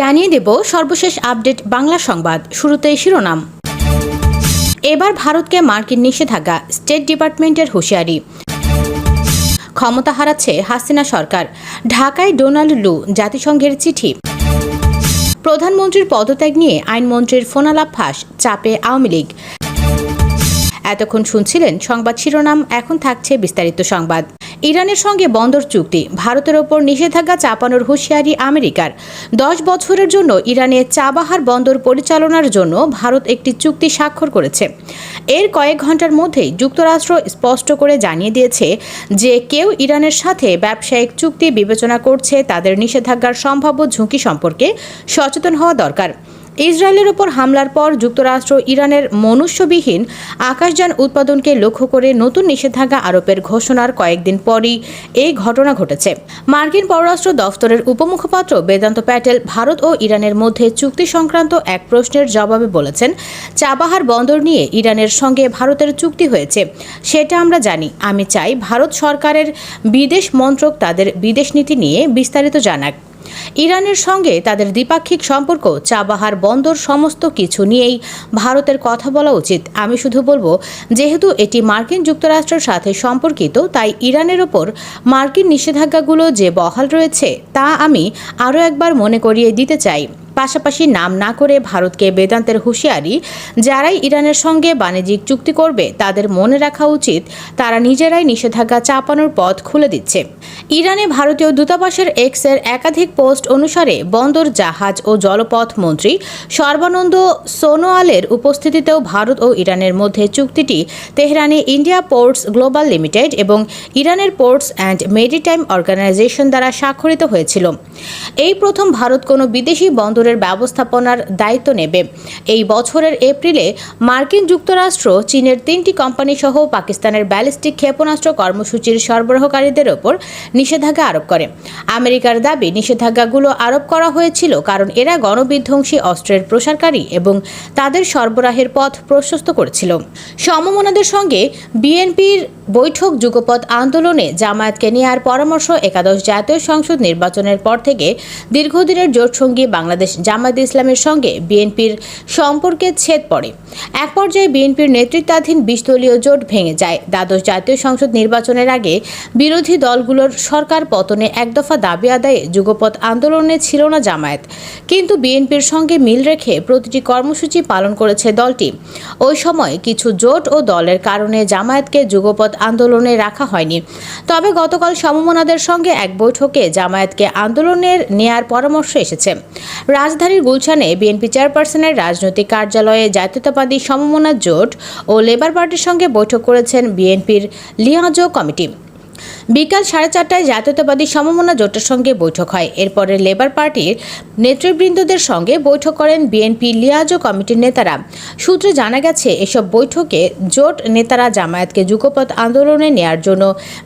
জানিয়ে দেব সর্বশেষ আপডেট বাংলা সংবাদ, শুরুতেই শিরোনাম। এবার ভারতকে মার্কিন নিষেধাজ্ঞা, স্টেট ডিপার্টমেন্টের হুঁশিয়ারি। ক্ষমতা হারাচ্ছে হাসিনা সরকার, ঢাকায় ডোনাল্ড লু জাতিসংঘের চিঠি। প্রধানমন্ত্রীর পদত্যাগ নিয়ে আইনমন্ত্রীর ফোনালাপ ফাঁস, চাপে আওয়ামী লীগ। এতক্ষণ শুনছিলেন সংবাদ শিরোনাম, এখন থাকছে বিস্তারিত সংবাদ। ইরানের সঙ্গে বন্দর চুক্তি, ভারতের ওপর নিষেধাজ্ঞা চাপানোর হুঁশিয়ারি আমেরিকার। দশ বছরের জন্য ইরানে চাবাহার বন্দর পরিচালনার জন্য ভারত একটি চুক্তি স্বাক্ষর করেছে। এর কয়েক ঘণ্টার মধ্যেই যুক্তরাষ্ট্র স্পষ্ট করে জানিয়ে দিয়েছে যে কেউ ইরানের সাথে ব্যবসায়িক চুক্তি বিবেচনা করছে তাদের নিষেধাজ্ঞার সম্ভাব্য ঝুঁকি সম্পর্কে সচেতন হওয়া দরকার। ইসরায়েলের ওপর হামলার পর যুক্তরাষ্ট্র ইরানের মনুষ্যবিহীন আকাশযান উৎপাদনকে লক্ষ্য করে নতুন নিষেধাজ্ঞা আরোপের ঘোষণার কয়েকদিন পরই এই ঘটনা ঘটেছে। মার্কিন পররাষ্ট্র দফতরের উপমুখপাত্র বেদান্ত প্যাটেল ভারত ও ইরানের মধ্যে চুক্তি সংক্রান্ত এক প্রশ্নের জবাবে বলেছেন, চাবাহার বন্দর নিয়ে ইরানের সঙ্গে ভারতের চুক্তি হয়েছে, সেটা আমরা জানি। আমি চাই ভারত সরকারের বিদেশ মন্ত্রক তাদের বিদেশ নীতি নিয়ে বিস্তারিত জানাক। ইরানের সঙ্গে তাদের দ্বিপাক্ষিক সম্পর্ক চাবাহার বন্দর, সমস্ত কিছু নিয়েই ভারতের কথা বলা উচিত। আমি শুধু বলব, যেহেতু এটি মার্কিন যুক্তরাষ্ট্রের সাথে সম্পর্কিত, তাই ইরানের ওপর মার্কিন নিষেধাজ্ঞাগুলো যে বহাল রয়েছে, তা আমি আরও একবার মনে করিয়ে দিতে চাই। পাশাপাশি নাম না করে ভারতকে বেদান্তের হুঁশিয়ারি, যারাই ইরানের সঙ্গে বাণিজ্যিক চুক্তি করবে, তাদের মনে রাখা উচিত, তারা নিজেরাই নিষেধাজ্ঞা চাপানোর পথ খুলে দিচ্ছে। ইরানে ভারতীয় দূতাবাসের এক্সের একাধিক পোস্ট অনুসারে বন্দর, জাহাজ ও জলপথ মন্ত্রী সর্বানন্দ সোনোয়ালের উপস্থিতিতেও ভারত ও ইরানের মধ্যে চুক্তিটি তেহরানে ইন্ডিয়া পোর্টস গ্লোবাল লিমিটেড এবং ইরানের পোর্টস অ্যান্ড মেরিটাইম অর্গানাইজেশন দ্বারা স্বাক্ষরিত হয়েছিল। এই প্রথম ভারত কোনো বিদেশি বন্দরের ব্যবস্থাপনার দায়িত্ব নেবে। এই বছরের এপ্রিলে মার্কিন যুক্তরাষ্ট্র, চীনের তিনটি কোম্পানি সহ পাকিস্তানের ব্যালিস্টিক ক্ষেপণাস্ত্র কর্মসূচির সরবরাহকারীদের ওপর নিষেধাজ্ঞা আরোপ করে। আমেরিকার দাবি, নিষেধাজ্ঞাগুলো আরোপ করা হয়েছিল কারণ এরা গণবিধ্বংসী অস্ত্রের প্রসারকারী এবং তাদের সরবরাহের পথ প্রশস্ত করেছিল। সমমনাদের সঙ্গে বিএনপির বৈঠক যুগপৎ আন্দোলনে জামায়াতকে নেওয়ার পরামর্শ একাদশ জাতীয় সংসদ নির্বাচনের পর থেকে দীর্ঘদিনের জোটসঙ্গী বাংলাদেশ জামায়াত ইসলামের সঙ্গে বিএনপির সম্পর্কে ছেদ পড়ে। এক পর্যায়ে বিএনপির নেতৃত্বাধীন বিশ দলীয় জোট ভেঙে যায়। দ্বাদশ জাতীয় সংসদ নির্বাচনের আগে বিরোধী দলগুলোর সরকার পতনে একদফা দাবি আদায়ে যুগপৎ আন্দোলনে ছিল না জামায়াত। কিন্তু বিএনপির সঙ্গে মিল রেখে প্রতিটি কর্মসূচি পালন করেছে দলটি। ওই সময় কিছু জোট ও দলের কারণে জামায়াতকে যুগপৎ আন্দোলনে রাখা হয়নি। তবে গতকাল সমমনাদের সঙ্গে এক বৈঠকে জামায়াতকে আন্দোলনের নেয়ার পরামর্শ এসেছে। রাজধানীর গুলশানে বিএনপি চেয়ারপারসনের রাজনৈতিক কার্যালয়ে জাতীয়তাবাদী সমমনা জোট ও লেবার পার্টির সঙ্গে বৈঠক করেছেন বিএনপির লিয়াজো কমিটি। বিকাল সাড়ে চারটায় জাতীয়তাবাদী সমমনা জোটের সঙ্গে বৈঠক হয়। এরপরে লেবার পার্টির নেতৃবৃন্দদের সঙ্গে বৈঠক করেন বিএনপি লিয়াজো কমিটির নেতারা। সূত্রে জানা গেছে, এসব বৈঠকে জোট নেতারা জামায়াতকে যুগপথ আন্দোলনে নেয়ার জন্য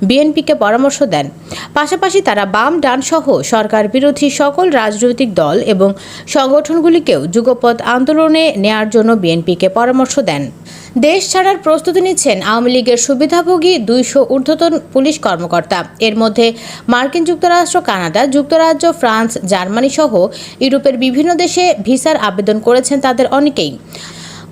বিএনপিকে পরামর্শ দেন। পাশাপাশি তারা বাম, ডান সহ সরকার বিরোধী সকল রাজনৈতিক দল এবং সংগঠনগুলিকেও যুগপথ আন্দোলনে নেয়ার জন্য বিএনপিকে পরামর্শ দেন। দেশ ছাড়ার প্রস্তুতি নিচ্ছেন আওয়ামী লীগের সুবিধাভোগী দুইশো ঊর্ধ্বতন পুলিশ কর্মকর্তা। এর মধ্যে মার্কিন যুক্তরাষ্ট্র, কানাডা, যুক্তরাজ্য, ফ্রান্স জার্মানি সহ ইউরোপের বিভিন্ন দেশে ভিসার আবেদন করেছেন তাদের অনেকেই।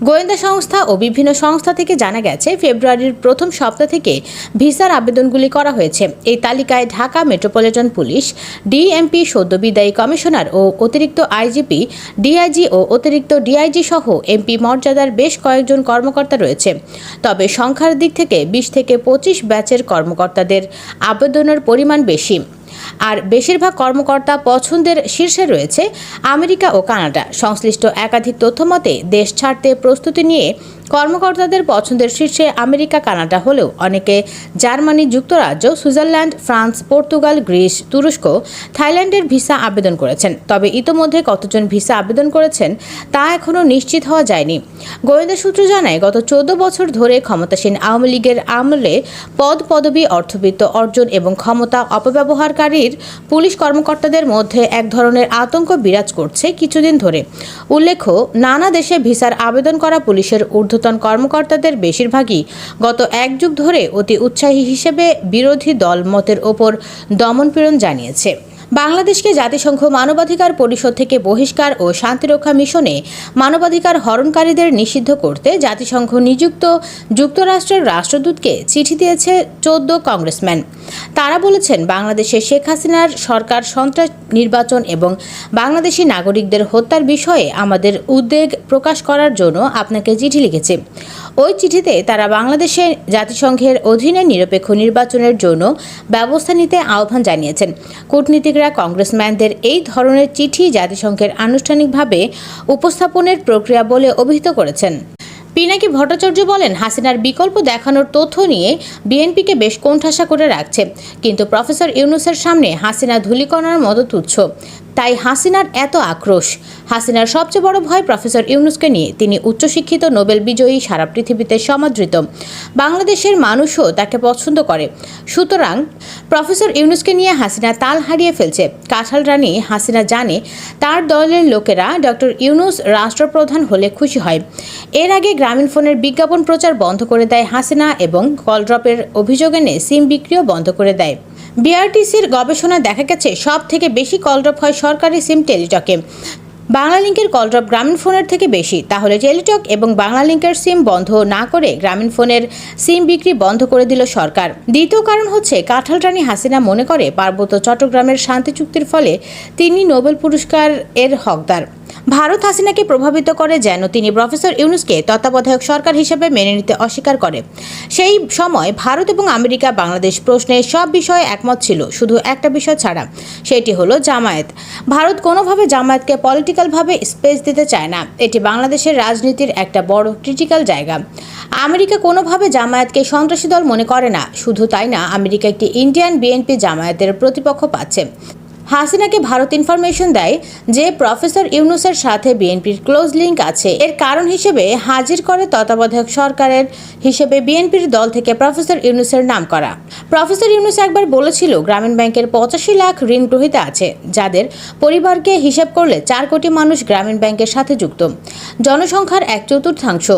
গোয়েন্দা সংস্থা ও বিভিন্ন সংস্থা থেকে জানা গেছে, ফেব্রুয়ারির প্রথম সপ্তাহ থেকে ভিসার আবেদনগুলি করা হয়েছে। এই তালিকায় ঢাকা মেট্রোপলিটন পুলিশ, ডিএমপি সদ্য বিদায়ী কমিশনার ও অতিরিক্ত আইজিপি, ডিআইজি ও অতিরিক্ত ডিআইজি সহ এমপি মর্যাদার বেশ কয়েকজন কর্মকর্তা রয়েছে। তবে সংখ্যার দিক থেকে বিশ থেকে পঁচিশ ব্যাচের কর্মকর্তাদের আবেদনের পরিমাণ বেশি। আর বেশিরভাগ কর্মকর্তা পছন্দের শীর্ষে রয়েছে আমেরিকা ও কানাডা। সংশ্লিষ্ট একাধিক তথ্যমতে দেশ ছাড়তে প্রস্তুতি নিয়ে কর্মকর্তাদের পছন্দের শীর্ষে আমেরিকা, কানাডা হলেও অনেকে জার্মানি, যুক্তরাজ্য, সুইজারল্যান্ড, ফ্রান্স, পর্তুগাল, গ্রিস, তুরস্ক, থাইল্যান্ডের ভিসা আবেদন করেছেন। তবে ইতোমধ্যে কতজন ভিসা আবেদন করেছেন তা এখনও নিশ্চিত হওয়া যায়নি। গোয়েন্দা সূত্র জানায়, গত চোদ্দ বছর ধরে ক্ষমতাসীন আওয়ামী লীগের আমলে পদ পদবি অর্থবিত্ত অর্জন এবং ক্ষমতা অপব্যবহারকারীর পুলিশ কর্মকর্তাদের মধ্যে এক ধরনের আতঙ্ক বিরাজ করছে কিছুদিন ধরে। উল্লেখ্য, নানা দেশে ভিসার আবেদন করা পুলিশের ঊর্ধ্বতন কর্মকর্তাদের বেশিরভাগই গত এক যুগ ধরে অতি উৎসাহী হিসেবে বিরোধী দল মতের ওপর দমনপীড়ন জানিয়েছে। বাংলাদেশকে জাতিসংঘ মানবাধিকার পরিষদ থেকে বহিষ্কার ও শান্তিরক্ষা মিশনে মানবাধিকার হরণকারীদের নিষিদ্ধ করতে জাতিসংঘ নিযুক্ত যুক্তরাষ্ট্রের রাষ্ট্রদূতকে চিঠি দিয়েছে চোদ্দ কংগ্রেসম্যান। তারা বলেছেন, বাংলাদেশে শেখ হাসিনার সরকার সন্ত্রাস নির্বাচন এবং বাংলাদেশি নাগরিকদের হত্যার বিষয়ে আমাদের উদ্বেগ প্রকাশ করার জন্য আপনাকে চিঠি লিখেছে। ওই চিঠিতে তারা বাংলাদেশে জাতিসংঘের অধীনে নিরপেক্ষ নির্বাচনের জন্য ব্যবস্থা নিতে আহ্বান জানিয়েছেন। কূটনীতিকরা, কংগ্রেসম্যানদের এই ধরনের চিঠি জাতিসংঘের আনুষ্ঠানিকভাবে উপস্থাপনের প্রক্রিয়া বলে অভিহিত করেছেন। পিনাকি ভট্টাচার্য বলেন, হাসিনার বিকল্প দেখানোর তথ্য নিয়ে বিএনপিকে বেশ কোণঠাসা করে রাখছে, কিন্তু প্রফেসর ইউনুসের সামনে হাসিনা ধূলিকণার মতো তুচ্ছ। তাই হাসিনার এত আক্রোশ। হাসিনার সবচেয়ে বড় ভয় প্রফেসর ইউনুসকে নিয়ে। তিনি উচ্চশিক্ষিত নোবেল বিজয়ী, সারা পৃথিবীতে সমাদৃত। বাংলাদেশের মানুষও তাকে পছন্দ করে। সুতরাং প্রফেসর ইউনুসকে নিয়ে হাসিনা তাল হারিয়ে ফেলছে। কাঁঠাল রানী হাসিনা জানে তার দলের লোকেরা ডক্টর ইউনুস রাষ্ট্রপ্রধান হলে খুশি হয়। এর আগে গ্রামীণ ফোনের বিজ্ঞাপন প্রচার বন্ধ করে দেয় হাসিনা এবং কল ড্রপের অভিযোগ এনে সিম বিক্রিও বন্ধ করে দেয়। বিআরটিসির গবেষণা দেখা গেছে সব থেকে বেশি কল ড্রপ হয় সরকারি সিম টেলিটকে। বাংলালিংকের কল ড্রপ গ্রামীণ ফোনের থেকে বেশি, তাহলে টেলিটক এবং বাংলালিংকের সিম বন্ধ না করে গ্রামীণ ফোনের সিম বিক্রি বন্ধ করে দিল সরকার। দ্বিতীয় কারণ হচ্ছে, কাঁঠাল রানী হাসিনা মনে করে পার্বত্য চট্টগ্রামের শান্তি চুক্তির ফলে তিনি নোবেল পুরস্কার এর হকদার। ভারত হাসিনাকে প্রভাবিত করে যেন তিনি প্রফেসর ইউনুসকে তত্ত্বাবধায়ক সরকার হিসেবে মেনে নিতে অস্বীকার করে। সেই সময় ভারত এবং আমেরিকা বাংলাদেশ প্রশ্নে সব বিষয়ে একমত ছিল, শুধু একটা বিষয় ছাড়া, সেটি হলো জামায়াত। ভারত কোনোভাবে জামায়াতকে পলিটিক্যালভাবে স্পেস দিতে চায় না, এটি বাংলাদেশের রাজনীতির একটা বড় ক্রিটিক্যাল জায়গা। আমেরিকা কোনোভাবে জামায়াতকে সন্ত্রাসী দল মনে করে না, শুধু তাই না, আমেরিকা একটি ইন্ডিয়ান বিএনপি জামায়াতের প্রতিপক্ষ পাচ্ছে। হাসিনাকে ভারত ইনফরমেশন দেয় যে প্রফেসর ইউনুসের সাথে বিএনপির ক্লোজ লিঙ্ক আছে। এর কারণ হিসেবে হাজির করে তত্ত্বাবধায়ক সরকারের হিসেবে বিএনপির দল থেকে প্রফেসর ইউনুসের নাম করা প্রফেসর ইউনুস একবার বলেছিল, গ্রামীণ ব্যাংকের পঁচাশি লাখ ঋণ গ্রহীতা আছে, যাদের পরিবারকে হিসাব করলে চার কোটি মানুষ গ্রামীণ ব্যাংকের সাথে যুক্ত। জনসংখ্যার এক চতুর্থাংশ।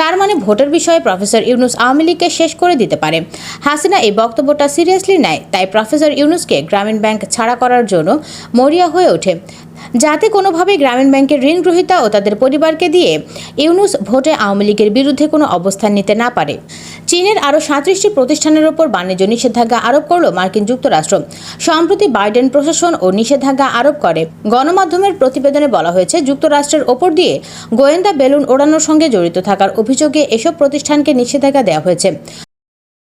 তার মানে ভোটের বিষয়ে প্রফেসর ইউনুস আওয়ামী লীগকে শেষ করে দিতে পারে। হাসিনা এই বক্তব্যটা সিরিয়াসলি নেয়, তাই প্রফেসর ইউনুসকে গ্রামীণ ব্যাংক ছাড়া করার জন্য মরিয়া হয়ে ওঠে। যাতে কোনোভাবে গ্রামীণ ব্যাংকের ঋণ গ্রহীতা ও তাদের পরিবারকে দিয়ে ইউনুস ভোটে আওয়ামী লীগের বিরুদ্ধে কোনো অবস্থান নিতে না পারে। চীনের আরও সাঁত্রিশটি প্রতিষ্ঠানের ওপর বাণিজ্য নিষেধাজ্ঞা আরোপ করল মার্কিন যুক্তরাষ্ট্র। সম্প্রতি বাইডেন প্রশাসন ও নিষেধাজ্ঞা আরোপ করে। গণমাধ্যমের প্রতিবেদনে বলা হয়েছে, যুক্তরাষ্ট্রের ওপর দিয়ে গোয়েন্দা বেলুন ওড়ানোর সঙ্গে জড়িত থাকার অভিযোগে এসব প্রতিষ্ঠানকে নিষেধাজ্ঞা দেওয়া হয়েছে।